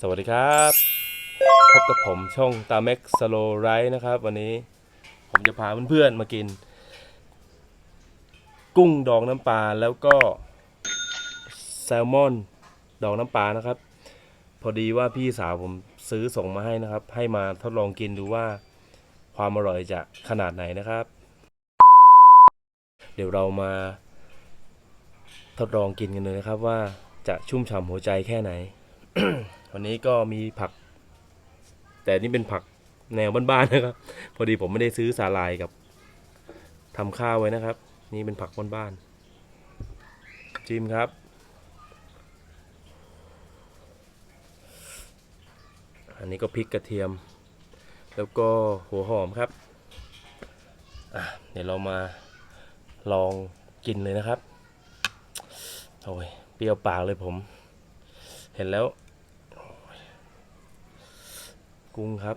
สวัสดีครับ พบกับผมช่องตาเม็กสโลไรนะครับ วันนี้ผมจะพาเพื่อนๆมากิน กุ้งดองน้ำปลาแล้วก็แซลมอนดองน้ำปลานะครับ พอดีว่าพี่สาวผมซื้อส่งมาให้นะครับ ให้มาทดลองกินดูว่าความอร่อยจะขนาดไหนนะครับ เดี๋ยวเรามาทดลองกินกันเลยนะครับว่าจะชุ่มฉ่ำหัวใจแค่ไหน วันนี้ก็มีผัก แต่นี่เป็นผักแนวบ้านๆนะครับ พอดีผมไม่ได้ซื้อสาลายกับทำข้าวไว้นะครับ นี่เป็นผักบ้านๆจิ้มครับ อันนี้ก็พริกกระเทียม แล้วก็หัวหอมครับเดี๋ยวเรามาลองกินเลยนะครับ โอ้ย เปรี้ยวปากเลยผม เห็นแล้ว กุ้งครับ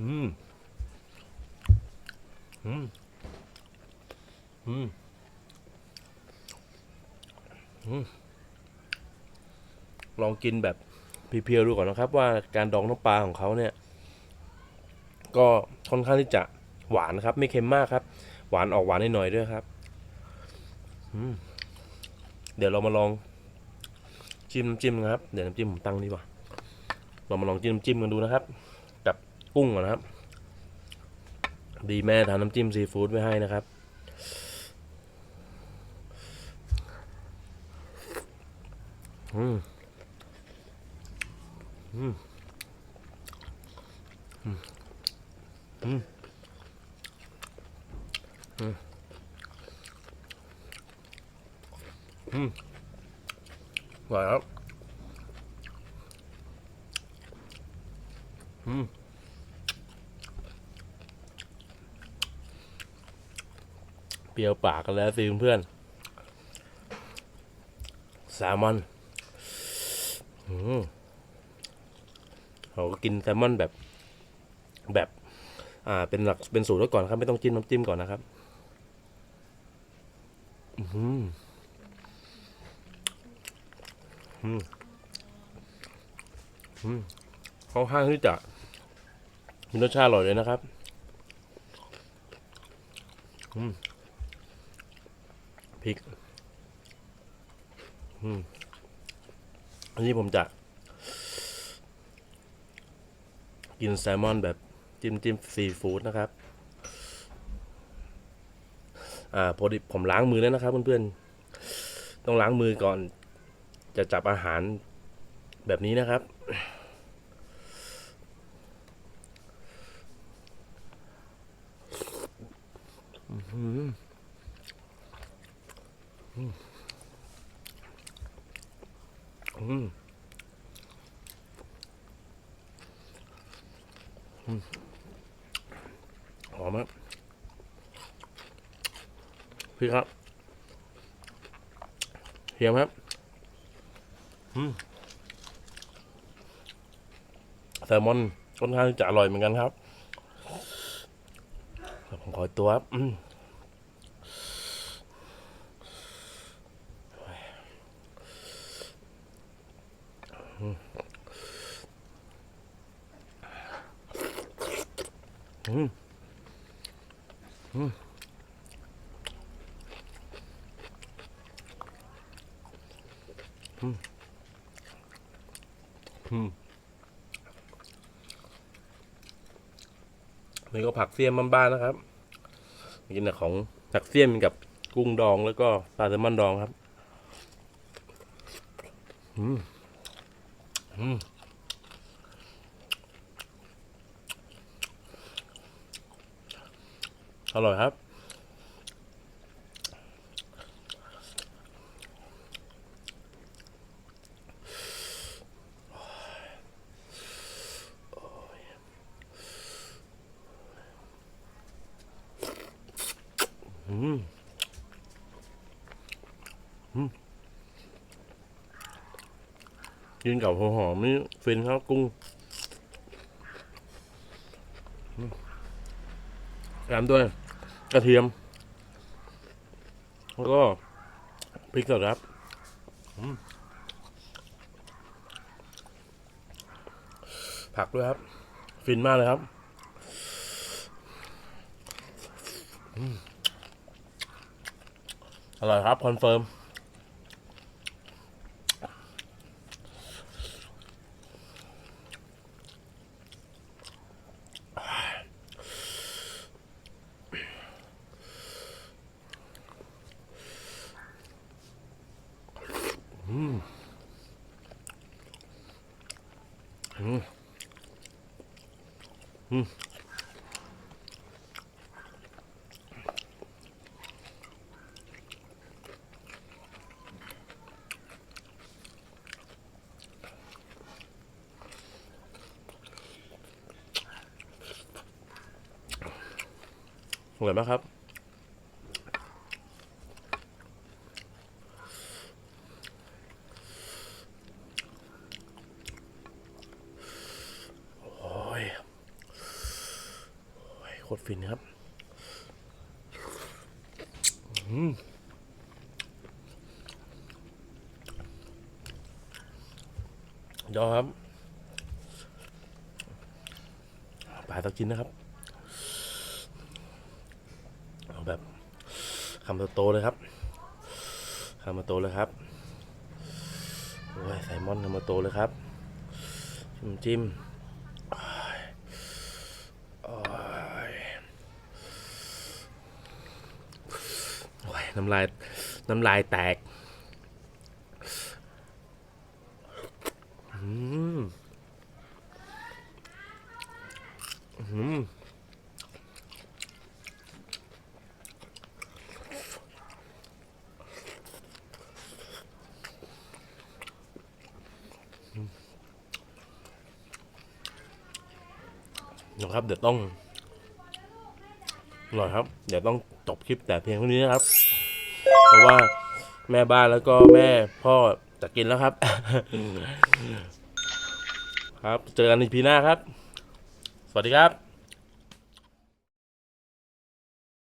อืมอืมอืมอืมลองกินแบบเพียวๆดูก่อนนะครับ ว่าการดองน้ำปลาของเขาเนี่ย ก็ค่อนข้างที่จะหวานนะครับ ไม่เค็มมากครับ หวานออกหวานหน่อยๆด้วยครับอืม เดี๋ยวเรามาลองจิ้มน้ำจิ้มนะครับ เดี๋ยวน้ำจิ้มผมตั้งดีกว่า เรามาลองจิ้มจิ้มกันดูนะครับ กับกุ้งนนะครับ ดีแม่ทำน้ำจิ้มซีฟู้ดไว้ให้นะครับอืมอืมอืมอืม อืมอร่อยครับอืมเปรี้ยวปากกันแล้วสิเพื่อนแซลมอนอืมเราก็กินแซลมอนแบบ แบบ อ่า เป็นหลัก เป็นสูตรไว้ก่อนครับ ไม่ต้องจิ้มน้ำจิ้มก่อนนะครับ อืม อืมอืมค่อนข้างที่จะมีรสชาติอร่อยเลยนะครับ พริก อันนี้ผมจะ กินแซลมอนแบบจิ้มจิ้มซีฟู้ดนะครับ อ่า พอดีผมล้างมือแล้วนะครับเพื่อนๆ ต้องล้างมือก่อน จะจับอาหารแบบนี้นะครับอื้อหือมอืมอืมหอมครับพี่ครับเฮียมครับ แซลมอนค่อนข้างจะอร่อยเหมือนกันครับผมขอตัวครับอืมอืมอืมอืม นี่ก็ผักเสี้ยมบ้านๆนะครับกินแต่ของผักเสี้ยมกับกุ้งดองแล้วก็ปลาแซลมอนดองครับ อืม อืมอร่อยครับ อืมกินกับหัวหอมนี่ฟินครับกุ้งแถมด้วย กระเทียม แล้วก็พริกสดครับผักด้วยครับ ฟินมากเลยครับ อืม อร่อยครับ คอนเฟิร์ม อร่อยมากครับ โอ้ย โอ้ยโคตรฟินครับ อืมยอครับปลาตะกินนะครับ เอาแบบ คำโตๆเลยครับคำโตๆเลยครับโอ้ยไซมอนคำโตๆเลยครับ จิ้มจิ้มโอ้ยโอ้ยน้ำลาย น้ำลายแตก อืม อืม นะครับ เดี๋ยวต้องอร่อยครับ เดี๋ยวต้องจบคลิปแต่เพียงเท่านี้นะครับ เพราะว่าแม่บ้านแล้วก็แม่พ่อจะกินแล้วครับ ครับ เจอกันในพีหน้าครับ สวัสดีครับ